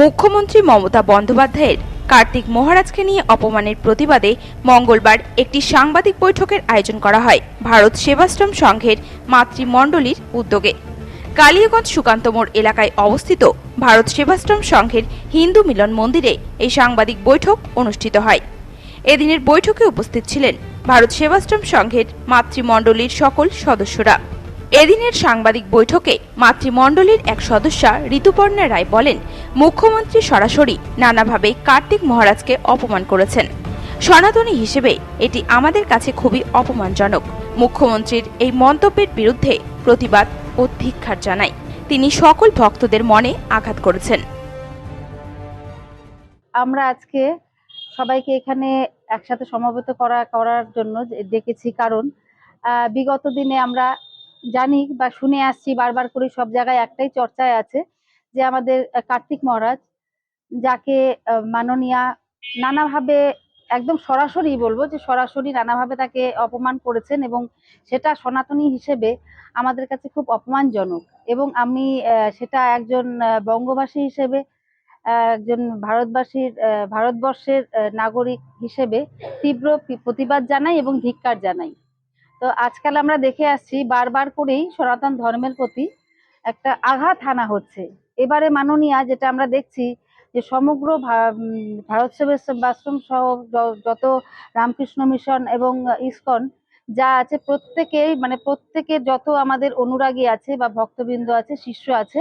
মুখ্যমন্ত্রী মমতা বন্দ্যোপাধ্যায়ের কার্তিক মহারাজকে নিয়ে অপমানের প্রতিবাদে মঙ্গলবার একটি সাংবাদিক বৈঠকের আয়োজন করা হয় ভারত সেবাশ্রম সংঘের মাতৃমণ্ডলীর উদ্যোগে। কালিয়াগঞ্জ সুকান্ত মোড় এলাকায় অবস্থিত ভারত সেবাশ্রম সংঘের হিন্দু মিলন মন্দিরে এই সাংবাদিক বৈঠক অনুষ্ঠিত হয়। এদিনের বৈঠকে উপস্থিত ছিলেন ভারত সেবাশ্রম সংঘের মাতৃমণ্ডলীর সকল সদস্যরা। এদিনের সাংবাদিক বৈঠকে মাতৃমণ্ডলীর এক সদস্যা ঋতুপর্ণা রায় বলেন, মুখ্যমন্ত্রী সরাসরি নানাভাবে কার্তিক মহারাজকে অপমান করেছেন। সনাতনী হিসেবে এটি আমাদের কাছে খুবই অপমানজনক। মুখ্যমন্ত্রীর এই মন্তব্যের বিরুদ্ধে প্রতিবাদ ও ধিক্ষার জানায়। তিনি সকল ভক্তদের মনে আঘাত করেছেন। আমরা আজকে সবাইকে এখানে একসাথে সমবেত করা করার জন্য ডেকেছি কারণ বিগত দিনে আমরা জানি বা শুনে আসছি, বারবার করে সব জায়গায় একটাই চর্চায় আছে যে আমাদের কার্তিক মহারাজ যাকে মাননীয়া নানাভাবে একদম সরাসরি বলব যে সরাসরি নানাভাবে তাকে অপমান করেছেন এবং সেটা সনাতনী হিসেবে আমাদের কাছে খুব অপমানজনক এবং আমি সেটা একজন বঙ্গবাসী হিসেবে একজন ভারতবাসীর ভারতবর্ষের নাগরিক হিসেবে তীব্র প্রতিবাদ জানাই এবং ধিক্কার জানাই। তো আজকাল আমরা দেখে আসছি, বারবার করেই সনাতন ধর্মের প্রতি একটা আঘাত হানা হচ্ছে। এবারে মাননীয়া যেটা আমরা দেখছি যে সমগ্র ভারত সেবাশ্রম সহ যত রামকৃষ্ণ মিশন এবং ইসকন যা আছে, প্রত্যেকেই মানে প্রত্যেকের যত আমাদের অনুরাগী আছে বা ভক্তবৃন্দ আছে, শিষ্য আছে,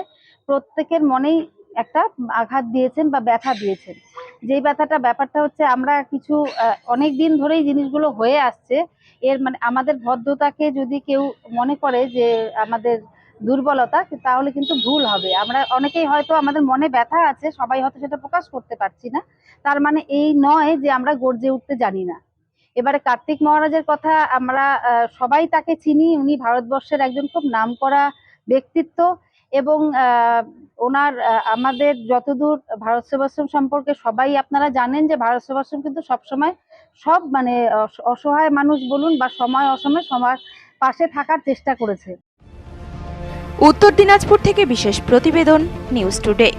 প্রত্যেকের মনেই একটা আঘাত দিয়েছেন বা ব্যথা দিয়েছেন। যেই ব্যথাটা, ব্যাপারটা হচ্ছে আমরা কিছু অনেক দিন ধরেই জিনিসগুলো হয়ে আসছে। এর মানে আমাদের ভদ্রতাকে যদি কেউ মনে করে যে আমাদের দুর্বলতা, তাহলে কিন্তু ভুল হবে। আমরা অনেকেই হয়তো আমাদের মনে ব্যথা আছে, সবাই হয়তো সেটা প্রকাশ করতে পারছি না। তার মানে এই নয় যে আমরা গর্জে উঠতে জানি না। এবারে কার্তিক মহারাজের কথা আমরা সবাই তাকে চিনি। উনি ভারতবর্ষের একজন খুব নামকরা ব্যক্তিত্ব। এবং ওনার আমাদের যতদূর ভারত সেবাশ্রম সম্পর্কে সবাই আপনারা জানেন যে ভারত সেবাশ্রম কিন্তু সবসময় সব মানে অস- অসহায় মানুষ বলুন বা সময় অসময় সবার পাশে থাকার চেষ্টা করেছে। উত্তর দিনাজপুর থেকে বিশেষ প্রতিবেদন নিউজ টুডে।